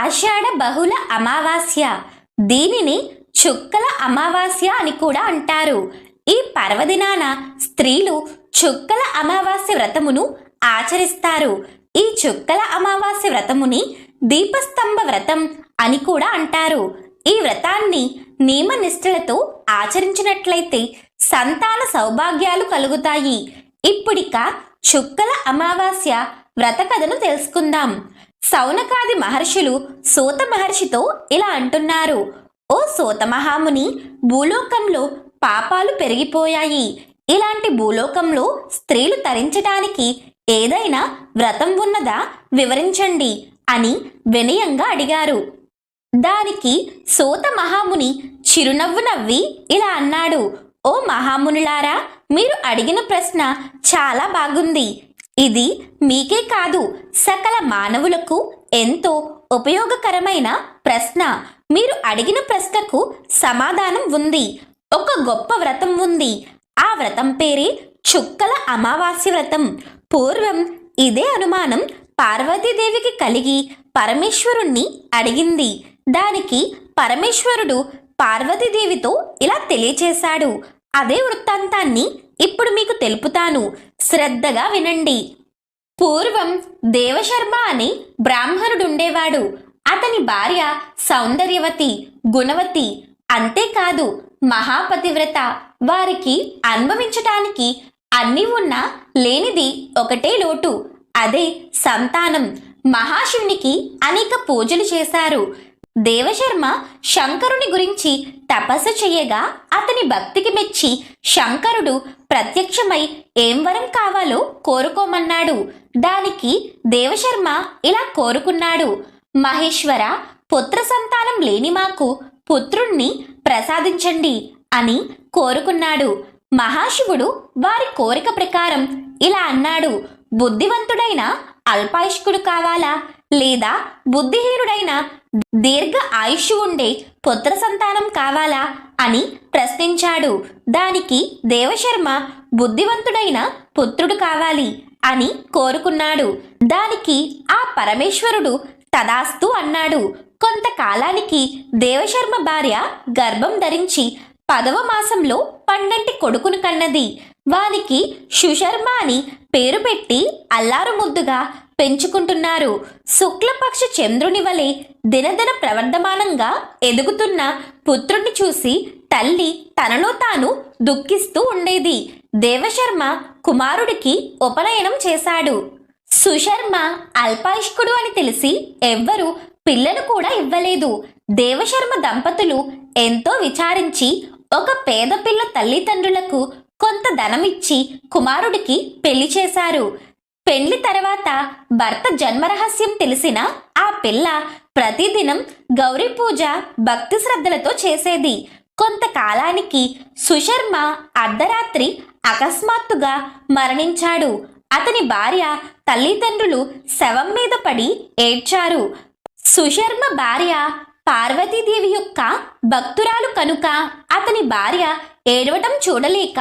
ఆషాఢ బహుళ అమావాస్య. దీనిని చుక్కల అమావాస్య అని కూడా అంటారు. ఈ పర్వదినాన స్త్రీలు చుక్కల అమావాస్య వ్రతమును ఆచరిస్తారు. ఈ చుక్కల అమావాస్య వ్రతముని దీపస్తంభ వ్రతం అని కూడా అంటారు. ఈ వ్రతాన్ని నియమనిష్టలతో ఆచరించినట్లయితే సంతాన సౌభాగ్యాలు కలుగుతాయి. ఇప్పుడిక చుక్కల అమావాస్య వ్రత కథను తెలుసుకుందాం. సౌనకాది మహర్షులు సూత మహర్షితో ఇలా అంటున్నారు ఓ సూత మహాముని భూలోకంలో పాపాలు పెరిగిపోయాయి. ఇలాంటి భూలోకంలో స్త్రీలు తరించడానికి ఏదైనా వ్రతం ఉన్నదా? వివరించండి అని వినయంగా అడిగారు. దానికి సూత మహాముని చిరునవ్వు నవ్వి ఇలా అన్నాడు ఓ మహామునులారా మీరు అడిగిన ప్రశ్న చాలా బాగుంది. ఇది మీకే కాదు సకల మానవులకు ఎంతో ఉపయోగకరమైన ప్రశ్న. మీరు అడిగిన ప్రశ్నకు సమాధానం ఉంది. ఒక గొప్ప వ్రతం ఉంది. ఆ వ్రతం పేరే చుక్కల అమావాస్య వ్రతం. పూర్వం ఇదే అనుమానం పార్వతీదేవికి కలిగి పరమేశ్వరుణ్ణి అడిగింది. దానికి పరమేశ్వరుడు పార్వతీదేవితో ఇలా తెలియచేశాడు. అదే వృత్తాంతాన్ని ఇప్పుడు మీకు తెలుపుతాను. శ్రద్ధగా వినండి. పూర్వం దేవశర్మ అని బ్రాహ్మణుడుండేవాడు. అతని భార్య సౌందర్యవతి గుణవతి అంతేకాదు మహాపతివ్రత. వారికి అనుభవించటానికి అన్నీ ఉన్నా లేనిది ఒకటే లోటు. అదే సంతానం. మహాశివునికి అనేక పూజలు చేశారు. దేవశర్మ శంకరుని గురించి తపస్సు చేయగా అతని భక్తికి మెచ్చి శంకరుడు ప్రత్యక్షమై ఏం వరం కావాలో కోరుకోమన్నాడు. దానికి దేవశర్మ ఇలా కోరుకున్నాడు. మహేశ్వర పుత్ర సంతానం లేని మాకు పుత్రుణ్ణి ప్రసాదించండి అని కోరుకున్నాడు. మహాశివుడు వారి కోరిక ప్రకారం ఇలా అన్నాడు. బుద్ధివంతుడైన అల్పాయుష్కుడు కావాలా లేదా బుద్ధిహీనుడైన దీర్ఘ ఆయుష్ ఉండే పుత్ర సంతానం కావాలా అని ప్రశ్నించాడు. దానికి దేవశర్మ బుద్ధివంతుడైన పుత్రుడు కావాలి అని కోరుకున్నాడు. దానికి ఆ పరమేశ్వరుడు తదాస్తు అన్నాడు. కొంతకాలానికి దేవశర్మ భార్య గర్భం ధరించి పదవ మాసంలో పండంటి కొడుకును కన్నది. వానికి సుశర్మ అని పేరు పెట్టి అల్లారు ముద్దుగా పెంచుకుంటున్నారు. శుక్లపక్ష చంద్రుని వలె దినదిన ప్రవర్ధమానంగా ఎదుగుతున్న పుత్రుణ్ణి చూసి తల్లి తనలో తాను దుఃఖిస్తూ ఉండేది. దేవశర్మ కుమారుడికి ఉపనయనం చేశాడు. సుశర్మ అల్పాయుష్కుడు అని తెలిసి ఎవ్వరూ పిల్లను కూడా ఇవ్వలేదు. దేవశర్మ దంపతులు ఎంతో విచారించి ఒక పేద పిల్ల తల్లిదండ్రులకు కొంత ధనమిచ్చి కుమారుడికి పెళ్ళి చేశారు. పెళ్ళి తర్వాత భర్త జన్మరహస్యం తెలిసిన ఆ పిల్ల ప్రతిదినం గౌరీ పూజ భక్తి శ్రద్ధలతో చేసేది. కొంతకాలానికి సుశర్మ అర్ధరాత్రి అకస్మాత్తుగా మరణించాడు. అతని భార్య తల్లిదండ్రులు శవం మీద పడి ఏడ్చారు. సుశర్మ భార్య పార్వతీదేవి యొక్క భక్తురాలు కనుక అతని భార్య ఏడవటం చూడలేక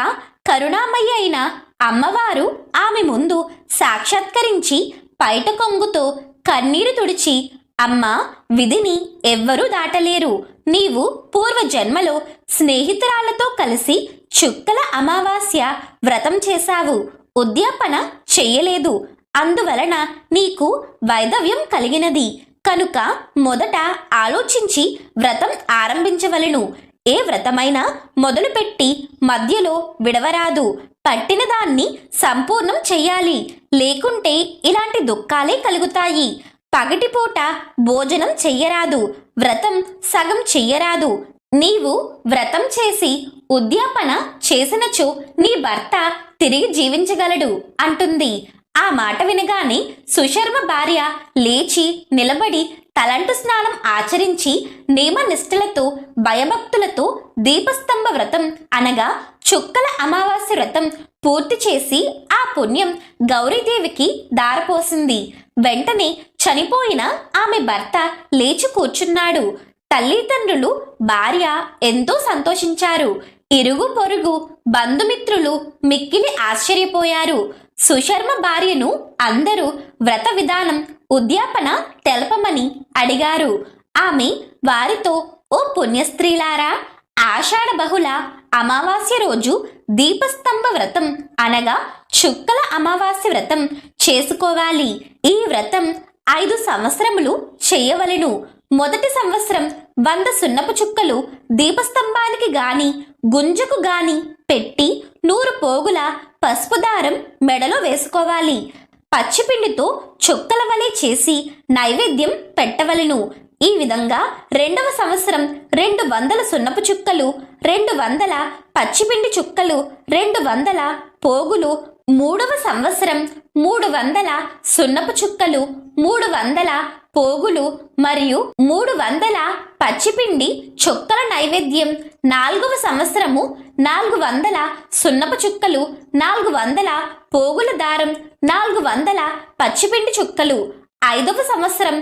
కరుణామయ్య అయిన అమ్మవారు ఆమె ముందు సాక్షాత్కరించి పైట కొంగుతో కన్నీరు తుడిచి అమ్మ విధిని ఎవ్వరూ దాటలేరు. నీవు పూర్వ జన్మలో స్నేహితురాలతో కలిసి చుక్కల అమావాస్య వ్రతం చేశావు. ఉద్యాపన చెయ్యలేదు. అందువలన నీకు వైదవ్యం కలిగినది. కనుక మొదట ఆలోచించి వ్రతం ఆరంభించవలెను. ఏ వ్రతమైనా మొదలుపెట్టి మధ్యలో విడవరాదు. పట్టిన దాన్ని సంపూర్ణం చెయ్యాలి లేకుంటే ఇలాంటి దుఃఖాలే కలుగుతాయి. పగటిపూట భోజనం చెయ్యరాదు. వ్రతం సగం చెయ్యరాదు. నీవు వ్రతం చేసి ఉద్యాపన చేసినచో నీ భర్త తిరిగి జీవించగలడు అంటుంది. ఆ మాట వినగానే సుశర్మ భార్య లేచి నిలబడి తలంటు స్నానం ఆచరించి నియమనిష్ఠులతో భయభక్తులతో దీపస్తంభ వ్రతం అనగా చుక్కల అమావాస్య వ్రతం పూర్తి చేసి ఆ పుణ్యం గౌరీదేవికి దారపోసింది. వెంటనే చనిపోయిన ఆమె భర్త లేచి కూర్చున్నాడు. తల్లిదండ్రులు భార్య ఎంతో సంతోషించారు. ఇరుగు పొరుగు బంధుమిత్రులు మిక్కిలి ఆశ్చర్యపోయారు. సుశర్మ భార్యను అందరూ వ్రత విధానం ఉద్యాపన తెలపమని అడిగారు. ఆమె వారితో ఓ పుణ్యస్త్రీలారా ఆషాఢ బహుళ అమావాస్య రోజు దీపస్తంభ వ్రతం అనగా చుక్కల అమావాస్య వ్రతం చేసుకోవాలి. ఈ వ్రతం ఐదు సంవత్సరములు చేయవలెను. మొదటి సంవత్సరం వంద సున్నపు చుక్కలు దీపస్తంభానికి గాని గుంజకు గాని పెట్టి నూరు పోగుల పసుపు దారం మెడలో వేసుకోవాలి. పచ్చిపిండితో చుక్కల వలె చేసి నైవేద్యం పెట్టవలెను. ఈ విధంగా రెండవ సంవత్సరం రెండు వందల సున్నపు చుక్కలు రెండు వందల పచ్చిపిండి చుక్కలు రెండు వందల పోగులు మూడవ సంవత్సరం మూడు వందల సున్నపు చుక్కలు మూడు వందల పోగులు మరియు మూడు వందల పచ్చిపిండి చుక్కల నైవేద్యం. నాలుగవ సంవత్సరము నాలుగు వందల సున్నపు చుక్కలు నాలుగు వందల పోగుల దారం నాలుగు వందల పచ్చిపిండి చుక్కలు. ఐదవ సంవత్సరం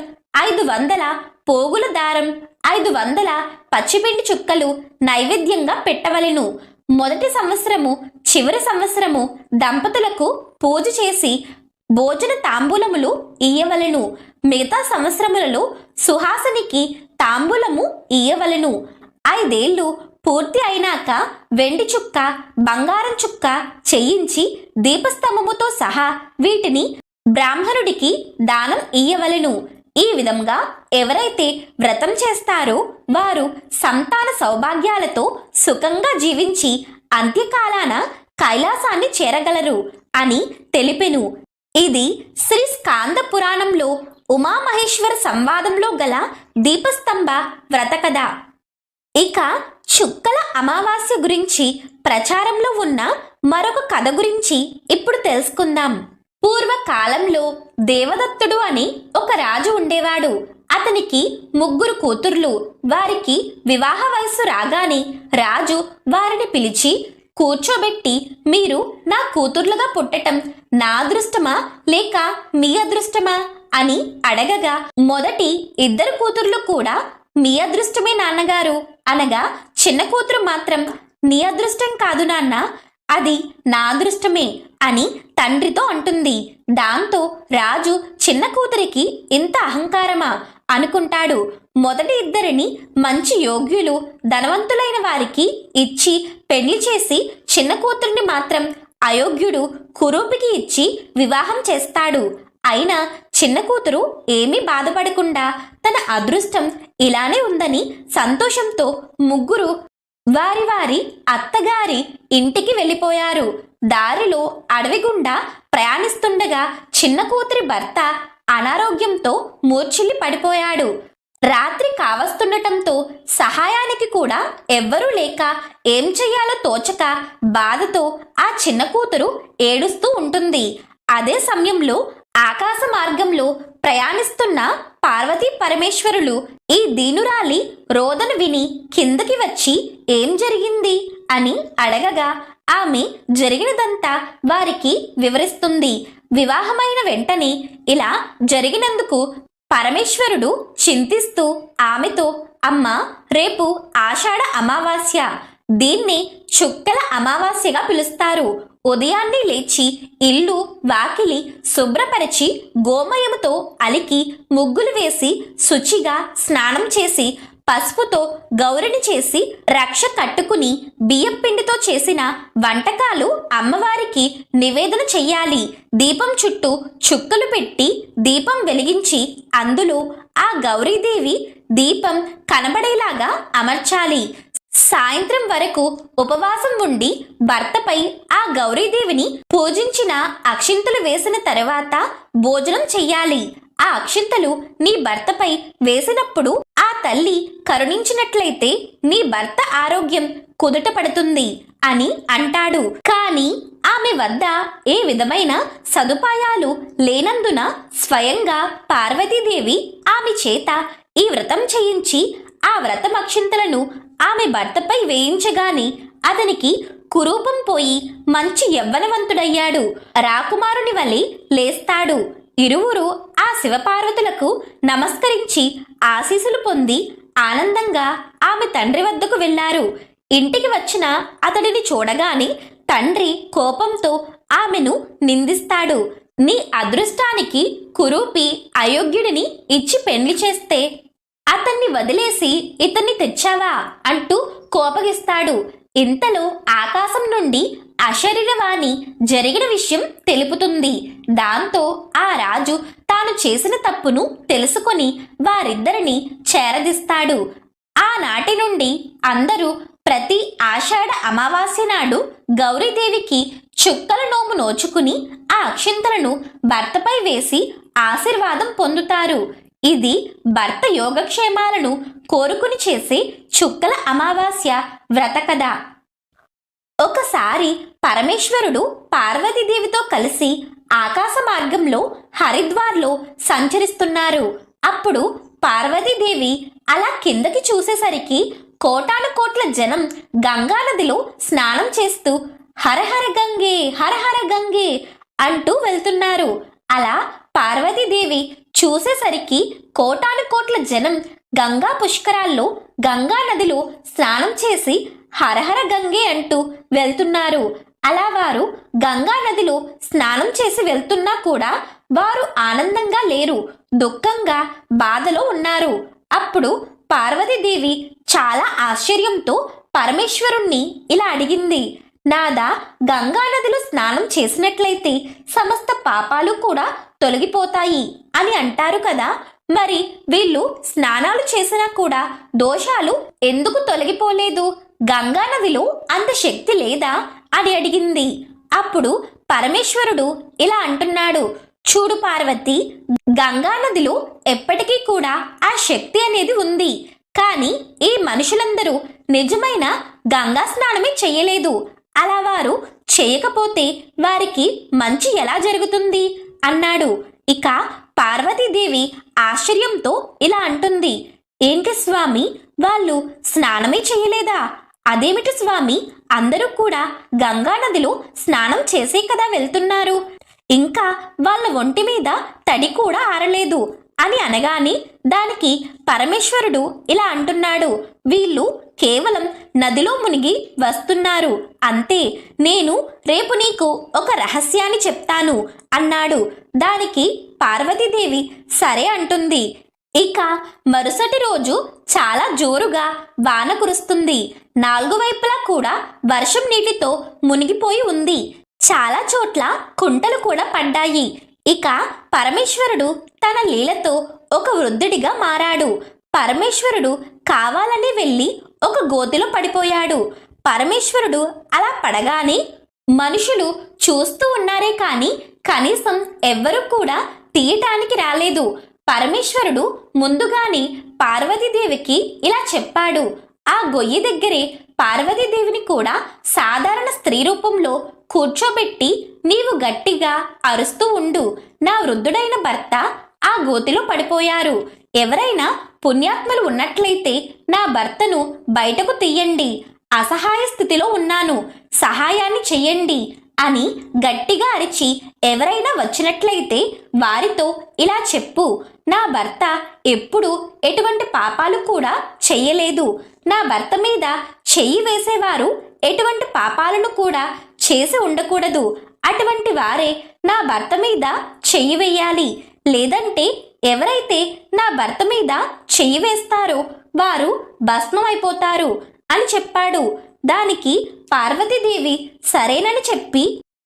ఐదు వందల పోగుల దారం ఐదు వందల పచ్చిపిండి చుక్కలు నైవేద్యంగా పెట్టవలెను. మొదటి సంవత్సరము చివరి సంవత్సరము దంపతులకు పూజ చేసి భోజన తాంబూలములు ఇయ్యవలను. మిగతా సంవత్సరములలో సుహాసనికి తాంబూలము ఇయ్యవలను. ఐదేళ్ళు పూర్తి అయినాక వెండి చుక్క బంగారం చుక్క చేయించి దీపస్తంభముతో సహా వీటిని బ్రాహ్మణుడికి దానం ఇయ్యవలెను. ఈ విధంగా ఎవరైతే వ్రతం చేస్తారో వారు సంతాన సౌభాగ్యాలతో సుఖంగా జీవించి అంత్యకాలాన కైలాసాన్ని చేరగలరు అని తెలిపెను. ఇది శ్రీ స్కాంద పురాణంలో ఉమామహేశ్వర సంవాదంలో గల దీపస్తంభ వ్రతకథ. ఇక చుక్కల అమావాస్య గురించి ప్రచారంలో ఉన్న మరొక కథ గురించి ఇప్పుడు తెలుసుకుందాం. పూర్వకాలంలో దేవదత్తుడు అని ఒక రాజు ఉండేవాడు. అతనికి ముగ్గురు కూతుర్లు. వారికి వివాహ వయస్సు రాగానే రాజు వారిని పిలిచి కూర్చోబెట్టి మీరు నా కూతుర్లుగా పుట్టటం నా అదృష్టమా లేక మీ అదృష్టమా అని అడగగా మొదటి ఇద్దరు కూతుర్లు కూడా మీ అదృష్టమే నాన్నగారు అనగా చిన్న కూతురు మాత్రం నీ అదృష్టం కాదు నాన్న అది నా అదృష్టమే అని తండ్రితో అంటుంది. దాంతో రాజు చిన్న కూతురికి ఇంత అహంకారమా అనుకుంటాడు. మొదటి ఇద్దరిని మంచి యోగ్యులు ధనవంతులైన వారికి ఇచ్చి పెళ్ళి చేసి చిన్న కూతురిని మాత్రం అయోగ్యుడు కురూపికి ఇచ్చి వివాహం చేస్తాడు. అయినా చిన్న కూతురు ఏమీ బాధపడకుండా తన అదృష్టం ఇలానే ఉందని సంతోషంతో ముగ్గురు వారి వారి అత్తగారి ఇంటికి వెళ్ళిపోయారు. దారిలో అడవి గుండా ప్రయాణిస్తుండగా చిన్న కూతురి భర్త అనారోగ్యంతో మూర్ఛిల్లి పడిపోయాడు రాత్రి కావస్తుండటంతో సహాయానికి కూడా ఎవ్వరూ లేక ఏం చెయ్యాలో తోచక బాధతో ఆ చిన్న కూతురు ఏడుస్తూ ఉంటుంది. అదే సమయంలో ఆకాశ మార్గంలో ప్రయాణిస్తున్న పార్వతీ పరమేశ్వరులు ఈ దీనురాలి రోదన విని కిందకి వచ్చి ఏం జరిగింది అని అడగగా ఆమె జరిగినదంతా వారికి వివరిస్తుంది. వివాహమైన వెంటనే ఇలా జరిగినందుకు పరమేశ్వరుడు చింతిస్తూ ఆమెతో అమ్మ రేపు ఆషాఢ అమావాస్య. దీన్ని చుక్కల అమావాస్యగా పిలుస్తారు. ఉదయాన్నే లేచి ఇల్లు వాకిలి శుభ్రపరిచి గోమయముతో అలికి ముగ్గులు వేసి శుచిగా స్నానం చేసి పసుపుతో గౌరిని చేసి రక్ష కట్టుకుని బియ్యం పిండితో చేసిన వంటకాలు అమ్మవారికి నివేదన చెయ్యాలి. దీపం చుట్టూ చుక్కలు పెట్టి దీపం వెలిగించి అందులో ఆ గౌరీదేవి దీపం కనబడేలాగా అమర్చాలి. సాయంత్రం వరకు ఉపవాసం ఉండి భర్తపై ఆ గౌరీదేవిని పూజించిన అక్షింతలు వేసిన తర్వాత భోజనం చెయ్యాలి. ఆ అక్షింతలు నీ భర్తపై వేసినప్పుడు తల్లి కరుణించినట్లయితే నీ భర్త ఆరోగ్యం కుదుట పడుతుంది అని అంటాడు. కానీ ఆమె వద్ద ఏ విధమైన సదుపాయాలు లేనందున స్వయంగా పార్వతీదేవి ఆమె చేత ఈ వ్రతం చేయించి ఆ వ్రతం అక్షింతలను ఆమె భర్తపై వేయించగానే అతనికి కురూపం పోయి మంచి యవ్వనవంతుడయ్యాడు. రాకుమారుని వలె లేస్తాడు. ఇరువురు ఆ శివపార్వతులకు నమస్కరించి ఆశీసులు పొంది ఆనందంగా ఆమె తండ్రి వద్దకు వెళ్ళారు ఇంటికి వచ్చిన అతడిని చూడగానే తండ్రి కోపంతో ఆమెను నిందిస్తాడు. నీ అదృష్టానికి కురూపి అయోగ్యుడిని ఇచ్చి పెళ్ళి చేస్తే అతన్ని వదిలేసి ఇతన్ని తెచ్చావా అంటూ కోపగిస్తాడు. ఇంతలో ఆకాశం నుండి అశరీరవాణి జరిగిన విషయం తెలుపుతుంది. దాంతో ఆ రాజు తాను చేసిన తప్పును తెలుసుకొని వారిద్దరిని చేరదీస్తాడు. ఆనాటి నుండి అందరూ ప్రతి ఆషాఢ అమావాస్య నాడు గౌరీదేవికి చుక్కల నోము నోచుకుని ఆ అక్షింతలను భర్తపై వేసి ఆశీర్వాదం పొందుతారు. ఇది భర్త యోగక్షేమాలను కోరుకుని చేసే చుక్కల అమావాస్య వ్రత కథ ఒకసారి పరమేశ్వరుడు పార్వతీదేవితో కలిసి ఆకాశ మార్గంలో హరిద్వార్లో సంచరిస్తున్నారు. అప్పుడు పార్వతీదేవి అలా కిందకి చూసేసరికి కోటాను కోట్ల జనం గంగా నదిలో స్నానం చేస్తూ హరహర గంగే హరహర గంగే అంటూ వెళ్తున్నారు. అలా పార్వతీదేవి చూసేసరికి కోటాను కోట్ల జనం గంగా పుష్కరాల్లో గంగా నదిలో స్నానం చేసి హరహర గంగే అంటూ వెళ్తున్నారు. అలా వారు గంగా నదిలో స్నానం చేసి వెళ్తున్నా కూడా వారు ఆనందంగా లేరు. దుఃఖంగా బాధలో ఉన్నారు. అప్పుడు పార్వతీదేవి చాలా ఆశ్చర్యంతో పరమేశ్వరుణ్ణి ఇలా అడిగింది. నాదా గంగా నదిలో స్నానం చేసినట్లయితే సమస్త పాపాలు కూడా తొలగిపోతాయి అని అంటారు కదా. మరి వీళ్ళు స్నానాలు చేసినా కూడా దోషాలు ఎందుకు తొలగిపోలేదు? గంగా నదిలో అంత శక్తి లేదా? అని అడిగింది. అప్పుడు పరమేశ్వరుడు ఇలా అంటున్నాడు. చూడు పార్వతి గంగా నదిలో ఎప్పటికీ కూడా ఆ శక్తి అనేది ఉంది. కానీ ఈ మనుషులందరూ నిజమైన గంగా స్నానమే చేయలేదు. అలా వారు చేయకపోతే వారికి మంచి ఎలా జరుగుతుంది? అన్నాడు. ఇక పార్వతీదేవి ఆశ్చర్యంతో ఇలా అంటుంది. ఏంటి స్వామి వాళ్ళు స్నానమే చేయలేదా? అదేమిటి స్వామి? అందరూ కూడా గంగానదిలో స్నానం చేసే కదా వెళ్తున్నారు. ఇంకా వాళ్ళ ఒంటి మీద తడి కూడా ఆరలేదు అని అనగానే దానికి పరమేశ్వరుడు ఇలా అంటున్నాడు. వీళ్ళు కేవలం నదిలో మునిగి వస్తున్నారు. అంతే నేను రేపు నీకు ఒక రహస్యాన్ని చెప్తాను అన్నాడు. దానికి పార్వతీదేవి సరే అంటుంది. ఇక మరుసటి రోజు చాలా జోరుగా వాన కురుస్తుంది. నాలుగు వైపులా కూడా వర్షం నీటితో మునిగిపోయి ఉంది. చాలా చోట్ల కుంటలు కూడా పడ్డాయి. ఇక పరమేశ్వరుడు తన లీలతో ఒక వృద్ధుడిగా మారాడు. పరమేశ్వరుడు కావాలని వెళ్ళి ఒక గోతిలో పడిపోయాడు. పరమేశ్వరుడు అలా పడగానే మనుషులు చూస్తూ ఉన్నారే కానీ కనీసం ఎవ్వరూ కూడా తీయటానికి రాలేదు. పరమేశ్వరుడు ముందుగానే పార్వతీదేవికి ఇలా చెప్పాడు. ఆ గొయ్యి దగ్గరే పార్వతీదేవిని కూడా సాధారణ స్త్రీ రూపంలో కూర్చోబెట్టి నీవు గట్టిగా అరుస్తూ ఉండు. నా వృద్ధుడైన భర్త ఆ గోతిలో పడిపోయారు. ఎవరైనా పుణ్యాత్మలు ఉన్నట్లయితే నా భర్తను బయటకు తీయండి. అసహాయ స్థితిలో ఉన్నాను. సహాయాన్ని చెయ్యండి. అని గట్టిగా అరిచి ఎవరైనా వచ్చినట్లయితే వారితో ఇలా చెప్పు నా భర్త ఎప్పుడు ఎటువంటి పాపాలు కూడా చెయ్యలేదు నా భర్త మీద చెయ్యి వేసేవారు ఎటువంటి పాపాలను కూడా చేసి ఉండకూడదు. అటువంటి వారే నా భర్త మీద చెయ్యి వేయాలి. లేదంటే ఎవరైతే నా భర్త మీద చెయ్యి వేస్తారో వారు భస్మమైపోతారు అని చెప్పాడు. దానికి పార్వతీదేవి సరేనని చెప్పి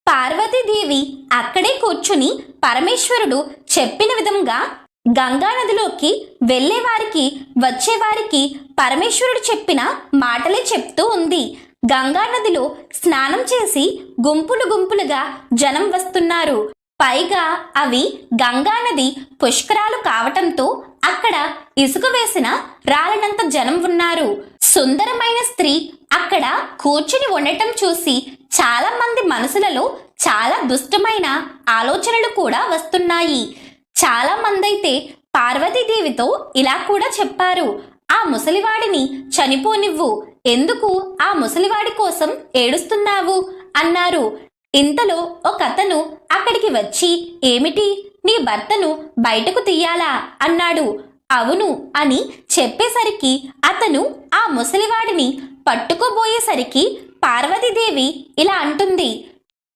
పార్వతీదేవి అక్కడే కూర్చుని పరమేశ్వరుడు చెప్పిన విధంగా గంగా నదిలోకి వెళ్ళేవారికి వచ్చేవారికి పరమేశ్వరుడు చెప్పిన మాటలే చెప్తూ ఉంది. గంగా నదిలో స్నానం చేసి గుంపులు గుంపులుగా జనం వస్తున్నారు. పైగా అవి గంగా నది పుష్కరాలు కావటంతో అక్కడ ఇసుక వేసిన రాలనంత జనం ఉన్నారు. సుందరమైన స్త్రీ అక్కడ కూర్చుని ఉండటం చూసి చాలా మంది మనసులలో చాలా దుష్టమైన ఆలోచనలు కూడా వస్తున్నాయి. చాలా మందైతే పార్వతీదేవితో ఇలా కూడా చెప్పారు ఆ ముసలివాడిని చనిపోనివ్వు ఎందుకు ఆ ముసలివాడి కోసం ఏడుస్తున్నావు? అన్నారు. ఇంతలో ఒక అతను అక్కడికి వచ్చి ఏమిటి? నీ భర్తను బయటకు తీయాలా? అన్నాడు. అవును అని చెప్పేసరికి అతను ఆ ముసలివాడిని పట్టుకోబోయేసరికి పార్వతీదేవి ఇలా అంటుంది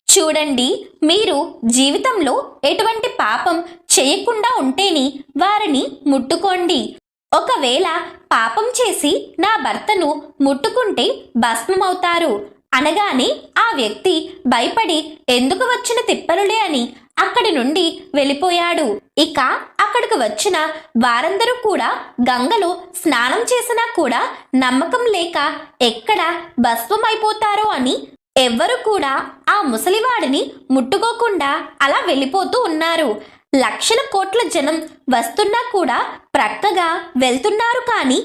చూడండి మీరు జీవితంలో ఎటువంటి పాపం చేయకుండా ఉంటేని వారిని ముట్టుకోండి. ఒకవేళ పాపం చేసి నా భర్తను ముట్టుకుంటే భస్మమవుతారు. అనగానే ఆ వ్యక్తి భయపడి ఎందుకు వచ్చిన తిప్పలులే అని అక్కడి నుండి వెళ్ళిపోయాడు. ఇక అక్కడికి వచ్చిన వారందరూ కూడా గంగలో స్నానం చేసినా కూడా నమ్మకం లేక ఎక్కడ భస్వమైపోతారో అని ఎవ్వరు కూడా ఆ ముసలివాడిని ముట్టుకోకుండా అలా వెళ్ళిపోతూ ఉన్నారు. లక్షల కోట్ల జనం వస్తున్నా కూడా ప్రక్కగా వెళ్తున్నారు కానీ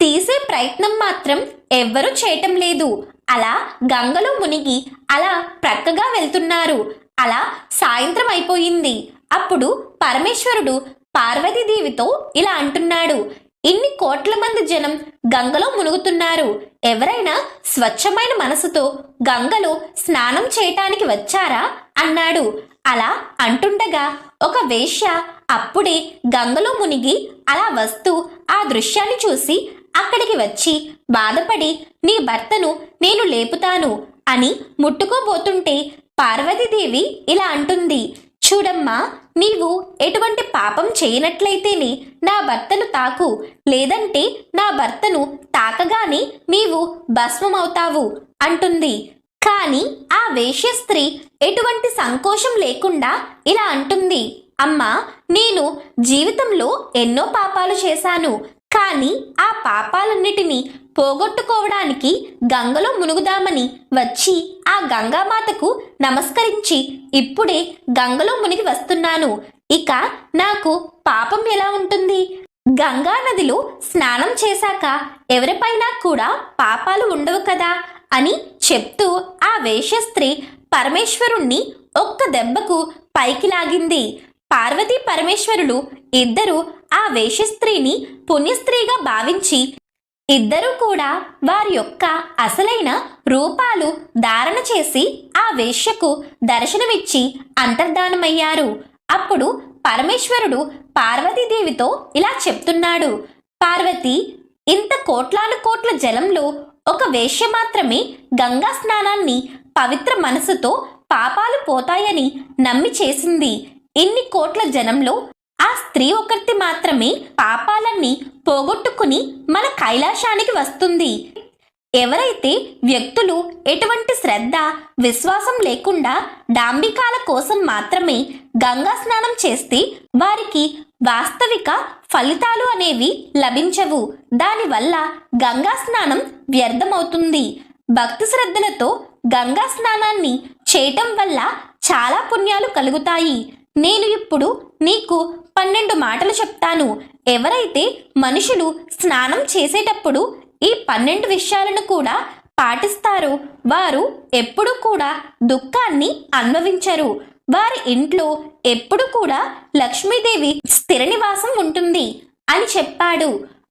తీసే ప్రయత్నం మాత్రం ఎవ్వరూ చేయటం లేదు. అలా గంగలో మునిగి అలా ప్రక్కగా వెళ్తున్నారు. అలా సాయంత్రం అయిపోయింది. అప్పుడు పరమేశ్వరుడు పార్వతీదేవితో ఇలా అంటున్నాడు. ఇన్ని కోట్ల మంది జనం గంగలో మునుగుతున్నారు. ఎవరైనా స్వచ్ఛమైన మనసుతో గంగలో స్నానం చేయటానికి వచ్చారా? అన్నాడు. అలా అంటుండగా ఒక వేష్య అప్పుడే గంగలో మునిగి అలా వస్తూ ఆ దృశ్యాన్ని చూసి అక్కడికి వచ్చి బాధపడి నీ భర్తను నేను లేపుతాను అని ముట్టుకోబోతుంటే పార్వతీదేవి ఇలా అంటుంది చూడమ్మా నీవు ఎటువంటి పాపం చేయనట్లయితేనే నా భర్తను తాకు లేదంటే నా భర్తను తాకగానే నీవు భస్మమవుతావు అంటుంది. కానీ ఆ వేష్య స్త్రీ ఎటువంటి సంకోచం లేకుండా ఇలా అంటుంది అమ్మా నేను జీవితంలో ఎన్నో పాపాలు చేశాను కానీ ఆ పాపాలన్నిటినీ పోగొట్టుకోవడానికి గంగలో మునుగుదామని వచ్చి ఆ గంగామాతకు నమస్కరించి ఇప్పుడే గంగలో మునిగి వస్తున్నాను. ఇక నాకు పాపం ఎలా ఉంటుంది గంగా నదిలో స్నానం చేశాక ఎవరిపైనా కూడా పాపాలు ఉండవు కదా అని చెప్తూ ఆ వేషస్త్రి పరమేశ్వరుణ్ణి ఒక్క దెబ్బకు పైకి లాగింది. పార్వతీ పరమేశ్వరులు ఇద్దరు ఆ వేషస్త్రీని స్త్రీని పుణ్యస్త్రీగా భావించి ఇద్దరూ కూడా వారి యొక్క అసలైన రూపాలు ధారణ చేసి ఆ వేష్యకు దర్శనమిచ్చి అంతర్ధానమయ్యారు. అప్పుడు పరమేశ్వరుడు పార్వతీదేవితో ఇలా చెప్తున్నాడు పార్వతి ఇంత కోట్లాను కోట్ల జలంలో ఒక వేష్య మాత్రమే గంగా స్నానాన్ని పవిత్ర మనసుతో పాపాలు పోతాయని నమ్మి చేసింది. ఇన్ని కోట్ల జనంలో ఆ స్త్రీ ఒకటి మాత్రమే పాపాలన్నీ పోగొట్టుకుని మన కైలాసానికి వస్తుంది. ఎవరైతే వ్యక్తులు ఎటువంటి శ్రద్ధ విశ్వాసం లేకుండా డాంబికాల కోసం మాత్రమే గంగా స్నానం చేస్తే వారికి వాస్తవిక ఫలితాలు అనేవి లభించవు. దానివల్ల గంగా స్నానం వ్యర్థమవుతుంది. భక్తి శ్రద్ధలతో గంగా స్నానాన్ని చేయటం వల్ల చాలా పుణ్యాలు కలుగుతాయి. నేను ఇప్పుడు నీకు పన్నెండు మాటలు చెప్తాను. ఎవరైతే మనుషులు స్నానం చేసేటప్పుడు ఈ పన్నెండు విషయాలను కూడా పాటిస్తారో వారు ఎప్పుడు కూడా దుఃఖాన్ని అనుభవించరు. వారి ఇంట్లో ఎప్పుడు కూడా లక్ష్మీదేవి స్థిర నివాసం ఉంటుంది అని చెప్పాడు.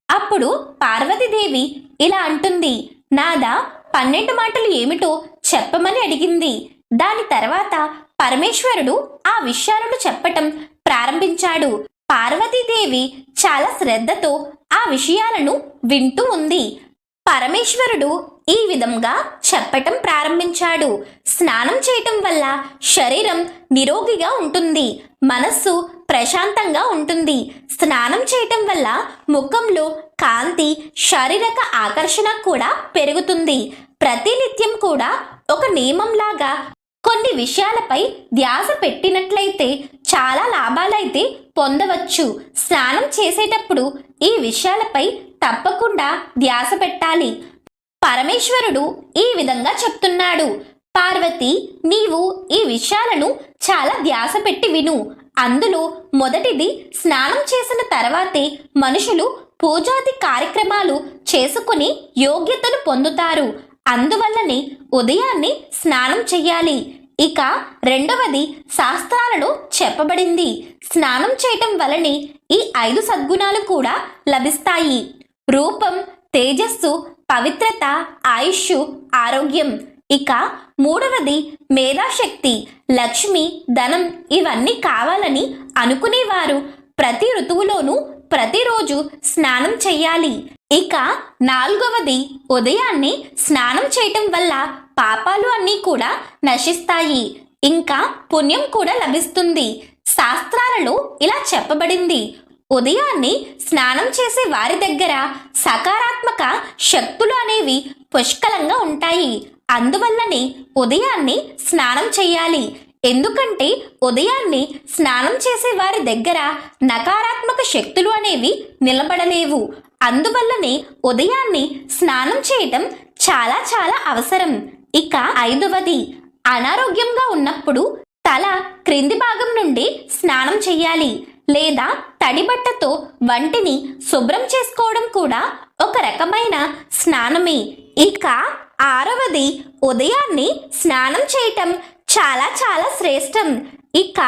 అప్పుడు పార్వతీదేవి ఇలా అంటుంది నాదా పన్నెండు మాటలు ఏమిటో చెప్పమని అడిగింది. దాని తర్వాత పరమేశ్వరుడు ఆ విషయాలను చెప్పటం ప్రారంభించాడు. పార్వతీదేవి చాలా శ్రద్ధతో ఆ విషయాలను వింటూ ఉంది. పరమేశ్వరుడు ఈ విధంగా చెప్పటం ప్రారంభించాడు. స్నానం చేయటం వల్ల శరీరం నిరోగిగా ఉంటుంది. మనస్సు ప్రశాంతంగా ఉంటుంది. స్నానం చేయటం వల్ల ముఖంలో కాంతి శారీరక ఆకర్షణ కూడా పెరుగుతుంది. ప్రతినిత్యం కూడా ఒక నియమంలాగా కొన్ని విషయాలపై ధ్యాస పెట్టినట్లయితే చాలా లాభాలైతే పొందవచ్చు. స్నానం చేసేటప్పుడు ఈ విషయాలపై తప్పకుండా ధ్యాస పెట్టాలి. పరమేశ్వరుడు ఈ విధంగా చెప్తున్నాడు. పార్వతి నీవు ఈ విషయాలను చాలా ధ్యాస పెట్టి విను. అందులో మొదటిది స్నానం చేసిన తర్వాతే మనుషులు పూజాది కార్యక్రమాలు చేసుకుని యోగ్యతను పొందుతారు. అందువల్లనే ఉదయాన్నే స్నానం చెయ్యాలి. ఇక రెండవది శాస్త్రాలలో చెప్పబడింది. స్నానం చేయటం వలనే ఈ ఐదు సద్గుణాలు కూడా లభిస్తాయి. రూపం తేజస్సు పవిత్రత ఆయుష్ ఆరోగ్యం. ఇక మూడవది మేధాశక్తి లక్ష్మి ధనం ఇవన్నీ కావాలని అనుకునేవారు. ప్రతి ఋతువులోనూ ప్రతిరోజు స్నానం చెయ్యాలి. ఇక నాలుగవది ఉదయాన్నే స్నానం చేయటం వల్ల పాపాలు అన్నీ కూడా నశిస్తాయి. ఇంకా పుణ్యం కూడా లభిస్తుంది. శాస్త్రాలలో ఇలా చెప్పబడింది. ఉదయాన్నే స్నానం చేసే వారి దగ్గర సకారాత్మక శక్తులు అనేవి పుష్కలంగా ఉంటాయి. అందువల్లనే ఉదయాన్నే స్నానం చేయాలి ఎందుకంటే ఉదయాన్నే స్నానం చేసే వారి దగ్గర నకారాత్మక శక్తులు అనేవి నిలబడలేవు. అందువల్లనే ఉదయాన్నే స్నానం చేయటం చాలా చాలా అవసరం. ఇక ఐదవది అనారోగ్యంగా ఉన్నప్పుడు తల క్రింది భాగం నుండి స్నానం చేయాలి లేదా తడి బట్టతో వంటిని శుభ్రం చేసుకోవడం కూడా ఒక రకమైన స్నానమే. ఇక ఆరవది ఉదయాన్నే స్నానం చేయటం చాలా చాలా శ్రేష్టం. ఇక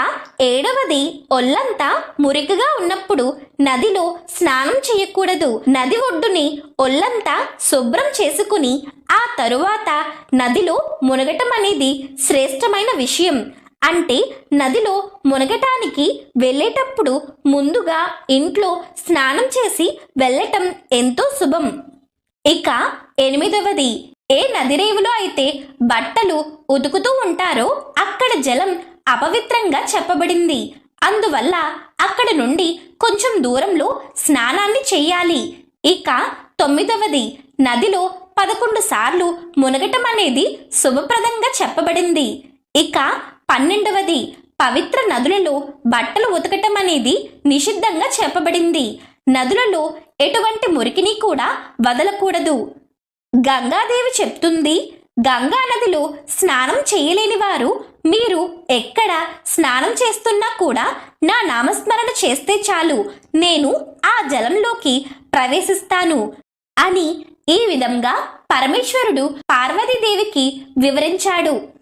ఏడవది ఒళ్ళంతా మురికిగా ఉన్నప్పుడు నదిలో స్నానం చేయకూడదు. నది ఒడ్డుని ఒళ్ళంతా శుభ్రం చేసుకుని ఆ తరువాత నదిలో మునగటం అనేది శ్రేష్టమైన విషయం. అంటే నదిలో మునగటానికి వెళ్ళేటప్పుడు ముందుగా ఇంట్లో స్నానం చేసి వెళ్ళటం ఎంతో శుభం. ఇక ఎనిమిదవది ఏ నదిరేవులో అయితే బట్టలు ఉతుకుతూ ఉంటారో అక్కడ జలం అపవిత్రంగా చెప్పబడింది. అందువల్ల అక్కడ నుండి కొంచెం దూరంలో స్నానాన్ని చెయ్యాలి ఇక తొమ్మిదవది నదిలో పదకొండు సార్లు మునగటం అనేది శుభప్రదంగా చెప్పబడింది. ఇక పన్నెండవది పవిత్ర నదులలో బట్టలు ఉతకటం అనేది నిషిద్ధంగా చెప్పబడింది. నదులలో ఎటువంటి మురికిని కూడా వదలకూడదు. గంగాదేవి చెప్తుంది గంగా నదిలో స్నానం చేయలేని వారు మీరు ఎక్కడ స్నానం చేస్తున్నా కూడా నా నామస్మరణ చేస్తే చాలు. నేను ఆ జలంలోకి ప్రవేశిస్తాను అని ఈ విధంగా పరమేశ్వరుడు పార్వతీదేవికి వివరించాడు.